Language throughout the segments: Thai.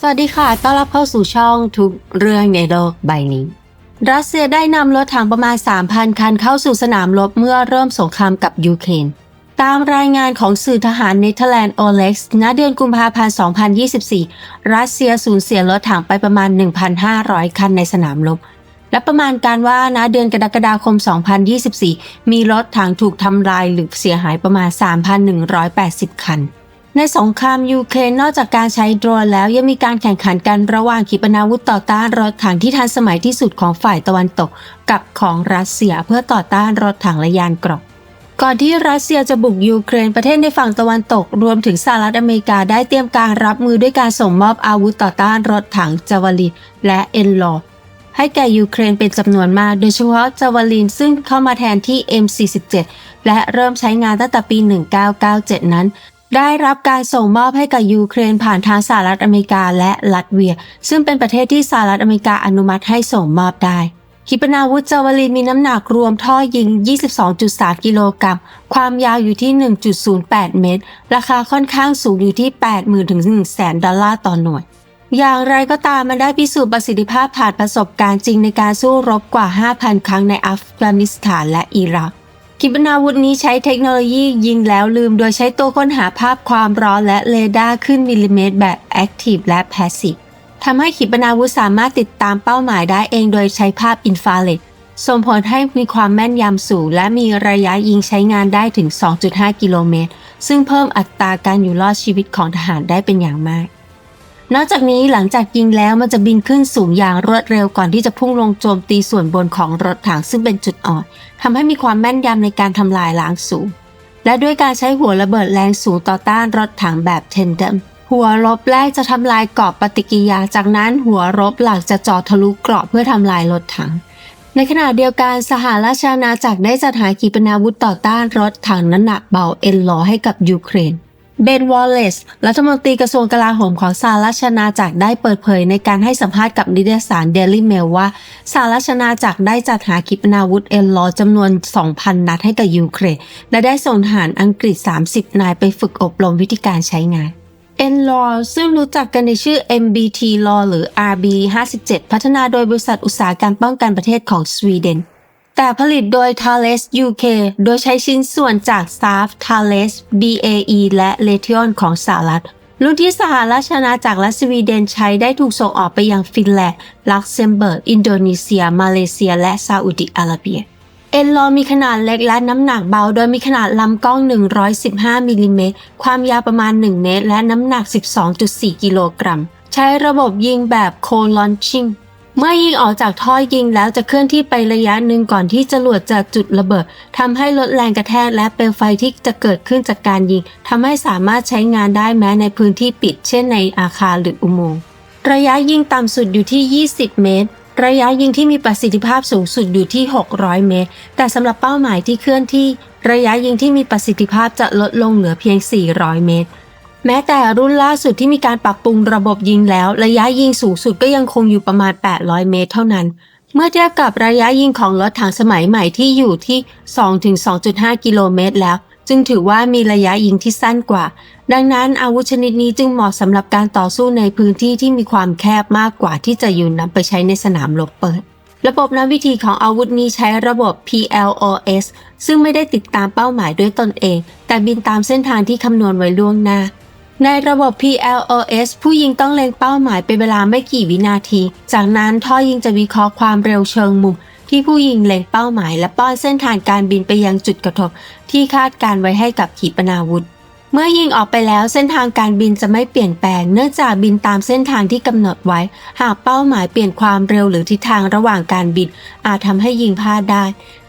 สวัสดีค่ะ ต้อนรับเข้าสู่ช่องทุกเรื่องในโลกใบนี้ รัสเซียได้นำรถถังประมาณ 3,000 คันเข้าสู่สนามรบเมื่อเริ่มสงครามกับยูเครน ตามรายงานของสื่อทหารเนเธอร์แลนด์โอเล็กซ์ณเดือนกุมภาพันธ์ 2024 รัสเซียสูญเสียรถถังไปประมาณ 1,500 คันในสนามรบ และประมาณการว่าณเดือนกรกฎาคม 2024 มีรถถังถูกทำลายหรือเสียหายประมาณ 3,180 คัน ในสงครามยูเครนนอกจากการใช้โดรนแล้วยังมีการแข่งขันกันระหว่างขีปนาวุธต่อต้านรถถังที่ทันสมัยที่สุดของฝ่ายตะวันตก กับของรัสเซียเพื่อต่อต้านรถถังและยานเกราะก่อนที่รัสเซียจะบุกยูเครนประเทศในฝั่งตะวันตก รวมถึงสหรัฐอเมริกาได้เตรียมการรับมือด้วยการส่งมอบอาวุธต่อต้านรถถังจาวาลินและเอ็นลอให้แก่ยูเครนเป็นจำนวนมาก โดยเฉพาะจาวาลินซึ่งเข้ามาแทนที่ M47 และเริ่มใช้งานตั้งแต่ปี 1997 นั้น ได้รับการส่งมอบให้กับยูเครนผ่านทางสหรัฐอเมริกาและลัตเวีย ซึ่งเป็นประเทศที่สหรัฐอเมริกาอนุมัติให้ส่งมอบได้ขีปนาวุธจาวาลินมีน้ำหนักรวมท่อยิง 22.3 กิโลกรัม ความยาวอยู่ที่ 1.08 เมตร ราคาค่อนข้างสูงอยู่ที่ 80,000ถึง100,000 ดอลลาร์ต่อหน่วย อย่างไรก็ตามมันได้พิสูจน์ประสิทธิภาพผ่านประสบการณ์จริงในการสู้รบกว่า 5,000 ครั้งในอัฟกานิสถานและอิรัก ขีปนาวุธนี้ใช้เทคโนโลยียิงแล้วลืม โดยใช้ตัวค้นหาภาพความร้อนและเรดาร์ขึ้นมิลลิเมตรแบบ Active และ Passive ทำให้ขีปนาวุธสามารถติดตามเป้าหมายได้เองโดยใช้ภาพอินฟราเรดส่งผลให้มีความแม่นยำสูง และมีระยะยิงใช้งานได้ถึง 2.5 กิโลเมตร ซึ่งเพิ่มอัตราการอยู่รอดชีวิตของทหารได้เป็นอย่างมาก นอกจากนี้หลังจากยิงแล้วมันจะบินขึ้นสูงอย่างรวดเร็วก่อนที่จะพุ่งลงโจมตีส่วนบนของรถถังซึ่งเป็นจุดอ่อนทำให้มีความแม่นยำในการทำลายล้างสูง และด้วยการใช้หัวระเบิดแรงสูงต่อต้านรถถังแบบเทนเดมหัวรบแรกจะทำลายเกราะปฏิกิริยา จากนั้นหัวรบหลักจะเจาะทะลุเกราะเพื่อทำลายรถถัง ในขณะเดียวกันสหราชอาณาจักรได้จัดหาขีปนาวุธต่อต้านรถถังน้ำหนักเบาเอ็นลอให้กับยูเครน เบนวอลเลซรัฐมนตรีกระทรวงกลาโหมของสหราชอาจักรได้เปิดเผยในการให้สัมภาษณ์กับนิตยสาร Daily Mail ว่าสหราชอาจักรได้จัดหาขีปนาวุธเอ็นลอจำนวน 2,000 นัดให้กับยูเครนและได้ส่งทหารอังกฤษ 30 นายไปฝึกอบรมวิธีการใช้งาน n l a w ซึ่งรู้จักกันในชื่อ MBT Law หรือ RB 57 พัฒนาโดยบริษัทอุตสาหการมป้องกันประเทศของสวีเดน แต่ผลิตโดย Thales UK โดยใช้ชิ้นส่วนจาก s a f Thales BAE และ Raytheon ของสหรัฐ รุ่นที่สหราชอาณาจักรและสวีเดนใช้ได้ถูกส่งออกไปยังฟินแลนด์ ลักเซมเบิร์ก อินโดนีเซีย มาเลเซีย และซาอุดิอาระเบีย เอ็นลอมีขนาดเล็กและน้ำหนักเบา โดยมีขนาดลำกล้อง 115มิลลิเมตร ความยาวประมาณ 1 เมตร และน้ำหนัก 12.4 กิโลกรัม ใช้ระบบยิงแบบโคลอนชิง เมื่อยิงออกจากท่อยิงแล้วจะเคลื่อนที่ไประยะหนึ่งก่อนที่จรวดจะจุดระเบิดทำให้ลดแรงกระแทกและเปลวไฟที่จะเกิดขึ้นจากการยิงทำให้สามารถใช้งานได้แม้ในพื้นที่ปิด เช่นในอาคารหรืออุโมงค์ระยะยิงต่ำสุดอยู่ที่ 20 เมตร ระยะยิงที่มีประสิทธิภาพสูงสุดอยู่ที่ 600 เมตร แต่สำหรับเป้าหมายที่เคลื่อนที่ ระยะยิงที่มีประสิทธิภาพจะลดลงเหลือเพียง 400 เมตร แม้แต่รุ่นล่าสุดที่มีการปรับปรุงระบบยิงแล้ว ระยะยิงสูงสุดก็ยังคงอยู่ประมาณ 800 เมตรเท่านั้น เมื่อเทียบกับระยะยิงของรถถังสมัยใหม่ที่อยู่ที่ 2-2.5 กิโลเมตรแล้ว จึงถือว่ามีระยะยิงที่สั้นกว่า ดังนั้นอาวุธชนิดนี้จึงเหมาะสำหรับการต่อสู้ในพื้นที่ที่มีความแคบมากกว่าที่จะอยู่นำไปใช้ในสนามรบเปิดระบบนำวิธีของอาวุธนี้ใช้ระบบ PLOS ซึ่งไม่ได้ติดตามเป้าหมายด้วยตนเอง แต่บินตามเส้นทางที่คำนวณไว้ล่วงหน้า ในระบบ PLOS ผู้ยิงต้องเล็งเป้าหมายเป็นเวลาไม่กี่วินาที จากนั้นท่อยิงจะวิเคราะห์ความเร็วเชิงมุม ที่ผู้ยิงเล็งเป้าหมาย และป้อนเส้นทางการบินไปยังจุดกระทบ ที่คาดการไว้ให้กับขีปนาวุธ เมื่อยิงออกไปแล้วเส้นทางการบินจะไม่เปลี่ยนแปลง เนื่องจากบินตามเส้นทางที่กำหนดไว้ หากเป้าหมายเปลี่ยนความเร็วหรือทิศทางระหว่างการบิน อาจทำให้ยิงพลาดได้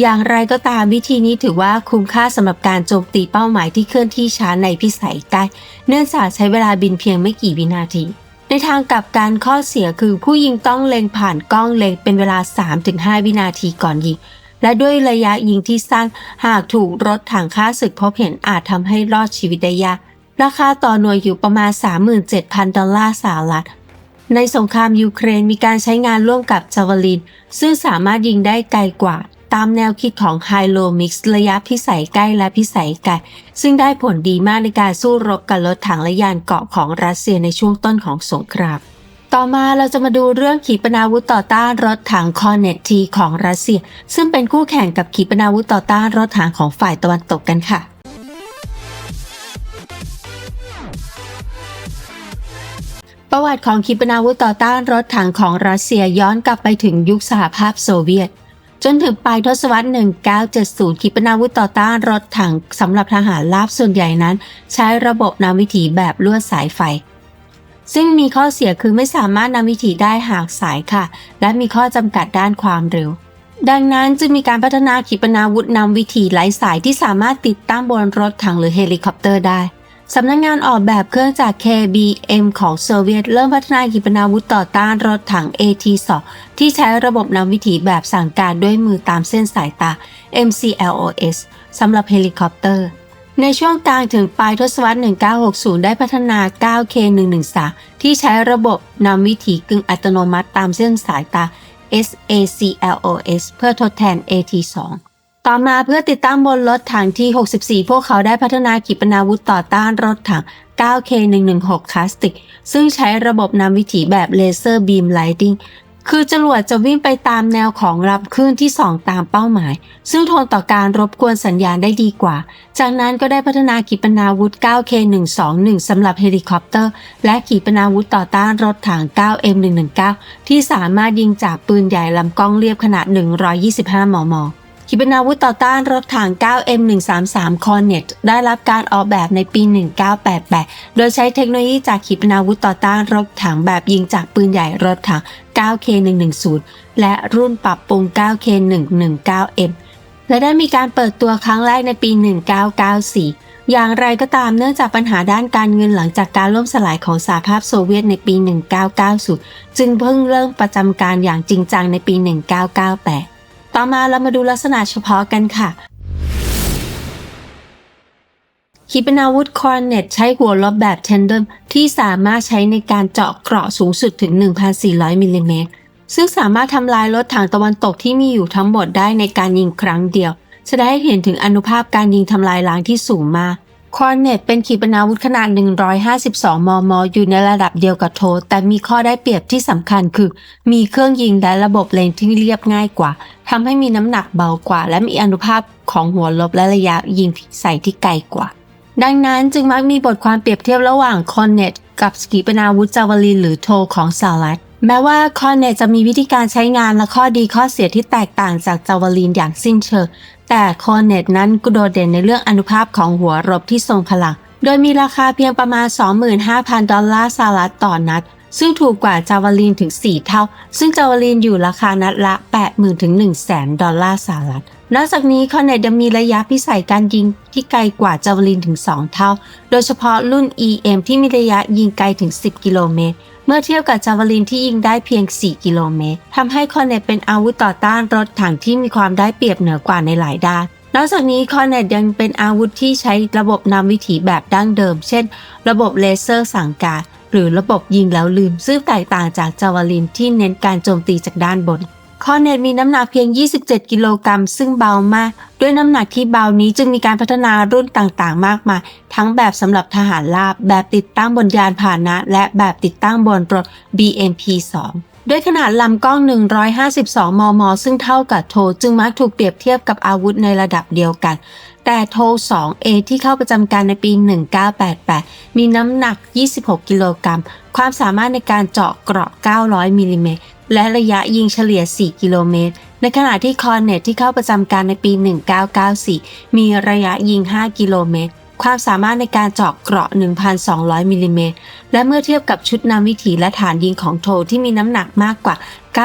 อย่างไรก็ตามวิธีนี้ถือว่าคุ้มค่าสำหรับการโจมตีเป้าหมายที่เคลื่อนที่ช้าในพิสัยใกล้เนื่องจากใช้เวลาบินเพียงไม่กี่วินาทีในทางกลับการข้อเสียคือผู้ยิงต้องเล็งผ่านกล้องเล็งเป็นเวลา 3-5 วินาทีก่อนยิง และด้วยระยะยิงที่สั้นหากถูกรถถังฆ่าศึกพบเห็นอาจทำให้รอดชีวิตได้ยากราคาต่อหน่วยอยู่ประมาณ 37,000 ดอลลาร์สหรัฐ ในสงครามยูเครนมีการใช้งานร่วมกับจาวาลิน ซึ่งสามารถยิงได้ไกลกว่า ตามแนวคิดของไฮโลมิกซ์ระยะพิสัยใกล้และพิสัยไกล ซึ่งได้ผลดีมากในการสู้รบกับรถถังและยานเกราะของรัสเซียในช่วงต้นของสงคราม ต่อมาเราจะมาดูเรื่องขีปนาวุธต่อต้านรถถังคอร์เนตทีของรัสเซีย ซึ่งเป็นคู่แข่งกับขีปนาวุธต่อต้านรถถังของฝ่ายตะวันตกกันค่ะประวัติของขีปนาวุธต่อต้านรถถังของรัสเซียย้อนกลับไปถึงยุคสหภาพโซเวียต จนถึงปลายทศวรรษ 1970 ขีปนาวุธต่อต้านรถถังสำหรับทหารราบส่วนใหญ่นั้น ใช้ระบบนำวิถีแบบลวดสายไฟ ซึ่งมีข้อเสียคือไม่สามารถนำวิถีได้หากสายค่ะ และมีข้อจำกัดด้านความเร็ว ดังนั้นจึงมีการพัฒนาขีปนาวุธนำวิถีไร้สายที่สามารถติดตั้งบนรถถังหรือเฮลิคอปเตอร์ได้สำนักงงานออกแบบเครื่องจาก KBM ของโซเวียต เริ่มพัฒนาขีปนาวุธต่อต้านรถถัง AT-2 ที่ใช้ระบบนำวิถีแบบสั่งการด้วยมือตามเส้นสายตา MCLOS สำหรับเฮลิคอปเตอร์ ในช่วงกลางถึงปลายทศวรรษ 1960 ได้พัฒนา 9K113 ที่ใช้ระบบนำวิถีกึ่งอัตโนมัติตามเส้นสายตา SACLOS เพื่อทดแทน AT2 ต่อมาเพื่อติดตั้งบนรถถังที่ 64 พวกเขาได้พัฒนาขีปนาวุธต่อต้านรถถัง 9K116 คลาสติก ซึ่งใช้ระบบนำวิถีแบบเลเซอร์บีมไลติง คือจรวดจะวิ่งไปตามแนวของรับคลื่นที่ส่องตามเป้าหมาย ซึ่งทนต่อการรบกวนสัญญาณได้ดีกว่า จากนั้นก็ได้พัฒนาขีปนาวุธ 9K121 สำหรับเฮลิคอปเตอร์ และขีปนาวุธต่อต้านรถถัง 9M119 ที่สามารถยิงจากปืนใหญ่ลำกล้องเรียบขนาด 125 มม ขีปนาวุธต่อต้านรถถัง 9M133 Cornet ได้รับการออกแบบในปี 1988 โดยใช้เทคโนโลยีจากขีปนาวุธต่อต้านรถถังแบบยิงจากปืนใหญ่รถถัง 9K110 และรุ่นปรับปรุง 9K119M และได้มีการเปิดตัวครั้งแรกในปี 1994อย่างไรก็ตามเนื่องจากปัญหาด้านการเงินหลังจากการล่มสลายของสหภาพโซเวียตในปี 1990 จึงเพิ่งเริ่มประจำการอย่างจริงจังในปี 1998 ต่อมาเรามาดูลักษณะเฉพาะกันค่ะขีปนาวุธคอร์เนตใช้หัวลบแบบเทนเดมที่สามารถใช้ในการเจาะเกราะสูงสุดถึง 1,400 มิลลิเมตร ซึ่งสามารถทำลายรถถังตะวันตกที่มีอยู่ทั้งหมดได้ในการยิงครั้งเดียว แสดงให้เห็นถึงอนุภาพการยิงทำลายล้างที่สูงมาก คอร์เนตเป็นขีปนาวุธขนาด 152 มม อยู่ในระดับเดียวกับโทแต่มีข้อได้เปรียบที่สำคัญคือ มีเครื่องยิงและระบบเลนที่เรียบง่ายกว่า ทำให้มีน้ำหนักเบากว่า และมีอนุภาพของหัวลบและระยะยิงใส่ที่ไกลกว่า ดังนั้นจึงมักมีบทความเปรียบเทียบระหว่างคอนเนตกับขีปนาวุธจาวลินหรือโทของสหรัฐแม้ว่าคอนเนตจะมีวิธีการใช้งานและข้อดีข้อเสียที่แตกต่างจากจาวลินอย่างสิ้นเชิง แต่คอนเนตนั้นก็โดดเด่นในเรื่องอนุภาพของหัวรบที่ทรงพลัง โดยมีราคาเพียงประมาณ 25,000 ดอลลาร์สหรัฐต่อนัด ซึ่งถูกกว่าจาวลินถึง 4 เท่า ซึ่งจาวลินอยู่ราคานัดละ 80,000ถึง100,000 ดอลลาร์สหรัฐ นอกจากนี้คอนเนตยังมีระยะพิสัยการยิงที่ไกลกว่าจาวลินถึง 2 เท่า โดยเฉพาะรุ่น EM ที่มีระยะยิงไกลถึง 10 กิโลเมตร เมื่อเทียบกับจาวลินที่ยิงได้เพียง 4 กิโลเมตรทำให้คอนเนตเป็นอาวุธต่อต้านรถถังที่มีความได้เปรียบเหนือกว่าในหลายด้านนอกจากนี้คอนเนตยังเป็นอาวุธที่ใช้ระบบนำวิถีแบบดั้งเดิม เช่น ระบบเลเซอร์สั่งการหรือระบบยิงแล้วลืมซึ่งแตกต่างจากจาวลินที่เน้นการโจมตีจากด้านบน คอเน็ตมีน้ำหนักเพียง 27 กิโลกรัม ซึ่งเบามาก ด้วยน้ำหนักที่เบานี้จึงมีการพัฒนารุ่นต่างๆ มากมาย ทั้งแบบสำหรับทหารราบ แบบติดตั้งบนยานพาหนะ และแบบติดตั้งบนรถ BMP-2 ด้วยขนาดลำกล้อง 152 มม ซึ่งเท่ากับโท จึงมักถูกเปรียบเทียบกับอาวุธในระดับเดียวกัน แต่โท 2A ที่เข้าประจำการในปี 1988 มีน้ำหนัก 26 กิโลกรัม ความสามารถในการเจาะเกราะ 900 มิลลิเมตร และระยะยิงเฉลี่ย 4 กิโลเมตร ในขณะที่คอนเนตที่เข้าประจำการในปี 1994 มีระยะยิง 5 กิโลเมตร ความสามารถในการเจาะเกราะ 1,200 มิลลิเมตร และเมื่อเทียบกับชุดนำวิถีและฐานยิงของโทที่มีน้ำหนักมากกว่า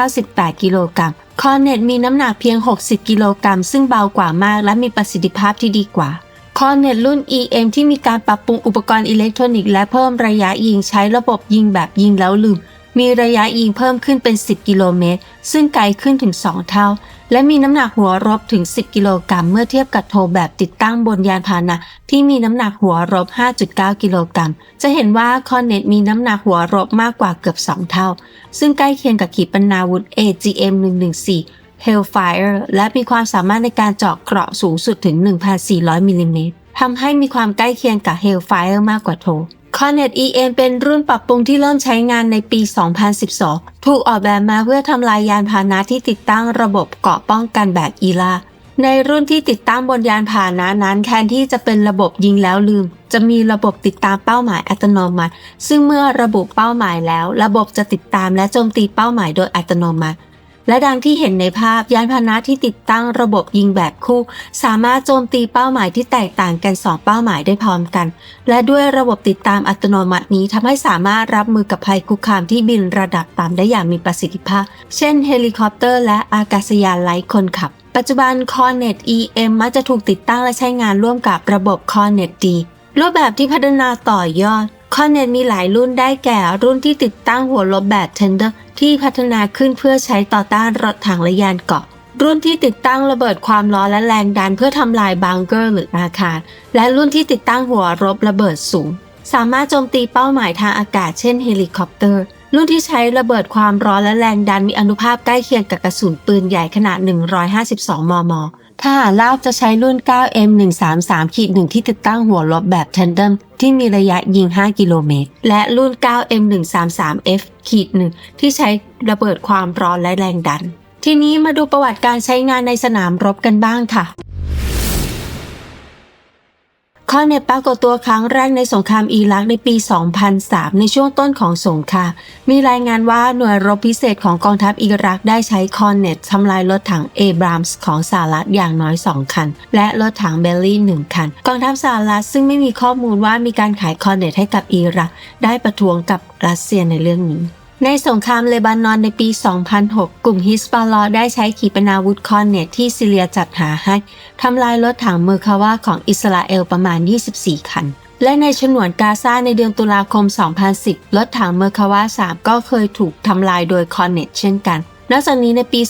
98 กิโลกรัม คอนเนตมีน้ำหนักเพียง 60 กิโลกรัม ซึ่งเบากว่ามาก และมีประสิทธิภาพที่ดีกว่าคอนเนตรุ่น EM ที่มีการปรับปรุงอุปกรณ์อิเล็กทรอนิกส์และเพิ่มระยะยิงใช้ระบบยิงแบบยิงแล้วลืม มีระยะยิงเพิ่มขึ้นเป็น 10 กิโลเมตร ซึ่งไกลขึ้นถึง 2 เท่า และมีน้ำหนักหัวรบถึง 10 กิโลกรัมเมื่อเทียบกับโทแบบติดตั้งบนยานพาหนะ ที่มีน้ำหนักหัวรบ 5.9 กิโลกรัม จะเห็นว่าคอนเนตมีน้ำหนักหัวรบมากกว่าเกือบ 2 เท่า ซึ่งใกล้เคียงกับขีปนาวุธ AGM 114 Hellfire และมีความสามารถในการเจาะเกราะสูงสุดถึง 1,400 มิลลิเมตรทำให้มีความใกล้เคียงกับ Hellfire มากกว่าโท Cornet EM เป็นรุ่นปรับปรุงที่เริ่มใช้งานในปี 2012 ถูกออกแบบมาเพื่อทำลายยานพาหนะที่ติดตั้งระบบเกราะป้องกันแบบอีลาในรุ่นที่ติดตั้งบนยานพาหนะนั้นแทนที่จะเป็นระบบยิงแล้วลืม จะมีระบบติดตามเป้าหมายอัตโนมัติ ซึ่งเมื่อระบุเป้าหมายแล้ว ระบบจะติดตามและโจมตีเป้าหมายโดยอัตโนมัติ และดังที่เห็นในภาพยานพาหนะที่ติดตั้งระบบยิงแบบคู่ สามารถโจมตีเป้าหมายที่แตกต่างกัน 2 เป้าหมายได้พร้อมกัน และด้วยระบบติดตามอัตโนมัตินี้ทำให้สามารถรับมือกับภัยคุกคามที่บินระดับต่ำได้อย่างมีประสิทธิภาพ เช่นเฮลิคอปเตอร์และอากาศยานไร้คนขับ ปัจจุบัน Cornet EM มักจะถูกติดตั้งและใช้งานร่วมกับระบบ Cornet D รูปแบบที่พัฒนาต่อยอด Cornet มีหลายรุ่นได้แก่ รุ่นที่ติดตั้งหัวลบแบบ Tender ที่พัฒนาขึ้นเพื่อใช้ต่อต้านรถถังและยานเกาะ รุ่นที่ติดตั้งระเบิดความร้อนและแรงดันเพื่อทำลายบังเกอร์หรืออาคาร และรุ่นที่ติดตั้งหัวรบระเบิดสูง สามารถโจมตีเป้าหมายทางอากาศเช่นเฮลิคอปเตอร์ รุ่นที่ใช้ระเบิดความร้อนและแรงดันมีอนุภาพใกล้เคียงกับกระสุนปืนใหญ่ขนาด 152 มม ทหารราบจะใช้รุ่น 9M133 ขีด1ที่ติดตั้งหัวลบแบบเทนเดมที่มีระยะยิง 5 กิโลเมตร และรุ่น 9M133F ขีด1ที่ใช้ระเบิดความร้อนและแรงดัน ทีนี้มาดูประวัติการใช้งานในสนามรบกันบ้างค่ะ คอนเนตปรากฏตัวครั้งแรกในสงครามอิรักในปี 2003 ในช่วงต้นของสงคราม มีรายงานว่าหน่วยรบพิเศษของกองทัพอิรักได้ใช้คอนเนตทำลายรถถังเอบรามส์ของสหรัฐอย่างน้อย 2 คัน และรถถังเบลลี่ 1 คัน กองทัพสหรัฐซึ่งไม่มีข้อมูลว่ามีการขายคอนเนตให้กับอิรัก ได้ประท้วงกับรัสเซียในเรื่องนี้ ในสงครามเลบานอนในปี 2006 กลุ่มฮิสบอลลอได้ใช้ขีปนาวุธคอนเนตที่ซีเรียจัดหาให้ทำลายรถถังเมอร์คาวาของอิสราเอลประมาณ 24 คัน และในฉนวนกาซาในเดือนตุลาคม 2010 รถถังเมอร์คาวา 3 ก็เคยถูกทำลายโดยคอนเนตเช่นกัน นอกจากนี้ในปี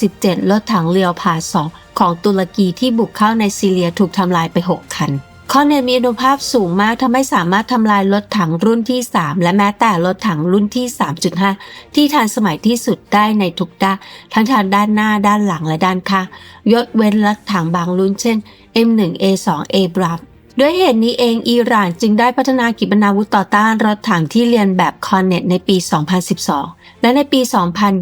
2017 รถถังเรียวพาส2ของตุรกีที่บุกเข้าในซีเรียถูกทำลายไป 6 คัน คอนเนตมีอนุภาพสูงมากทำให้สามารถทำลายรถถังรุ่นที่ 3 และแม้แต่รถถังรุ่นที่ 3.5 ที่ทันสมัยที่สุดได้ในทุกด้านทั้งทางด้านหน้าด้านหลังและด้านข้างยกเว้นรถถังบางรุ่นเช่น M1A2 Abrams ด้วยเหตุนี้เองอิหร่านจึงได้พัฒนาขีปนาวุธต่อต้านรถถังที่เรียนแบบคอนเนตในปี 2012 และในปี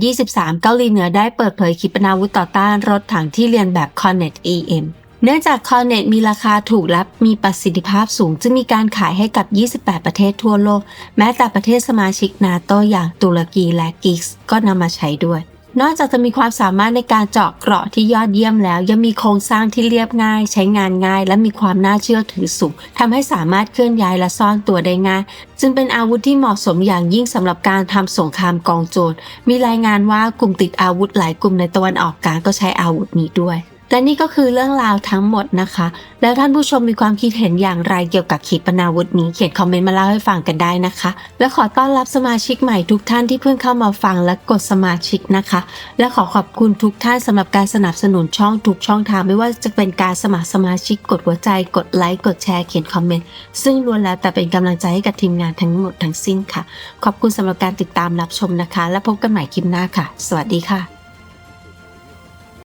2023 เกาหลีเหนือได้เปิดเผยขีปนาวุธต่อต้านรถถังที่เรียนแบบคอนเนต EM เนื่องจากคอนเนตมีราคาถูกและมีประสิทธิภาพสูง จึงมีการขายให้กับ 28 ประเทศทั่วโลก แม้แต่ประเทศสมาชิกนาโตอย่างตุรกีและกรีซก็นำมาใช้ด้วย นอกจากจะมีความสามารถในการเจาะเกราะที่ยอดเยี่ยมแล้ว ยังมีโครงสร้างที่เรียบง่าย ใช้งานง่าย และมีความน่าเชื่อถือสูงทำให้สามารถเคลื่อนย้ายและซ่อนตัวได้ง่าย จึงเป็นอาวุธที่เหมาะสมอย่างยิ่งสำหรับการทำสงครามกองโจรมีรายงานว่ากลุ่มติดอาวุธหลายกลุ่มในตะวันออกกลางก็ใช้อาวุธนี้ด้วย และนี่ก็คือเรื่องราวทั้งหมดนะคะ แล้วท่านผู้ชมมีความคิดเห็นอย่างไรเกี่ยวกับขีปนาวุธนี้เขียนคอมเมนต์มาเล่าให้ฟังกันได้นะคะ และขอต้อนรับสมาชิกใหม่ทุกท่านที่เพิ่งเข้ามาฟังและกดสมาชิกนะคะ และขอขอบคุณทุกท่านสำหรับการสนับสนุนช่องทุกช่องทางไม่ว่าจะเป็นการสมัครสมาชิกกดหัวใจ กดไลค์กดแชร์เขียนคอมเมนต์ซึ่งล้วนแล้วแต่เป็นกำลังใจให้กับทีมงานทั้งหมดทั้งสิ้นค่ะ ขอบคุณสำหรับการติดตามรับชมนะคะ และพบกันใหม่คลิปหน้าค่ะ สวัสดีค่ะ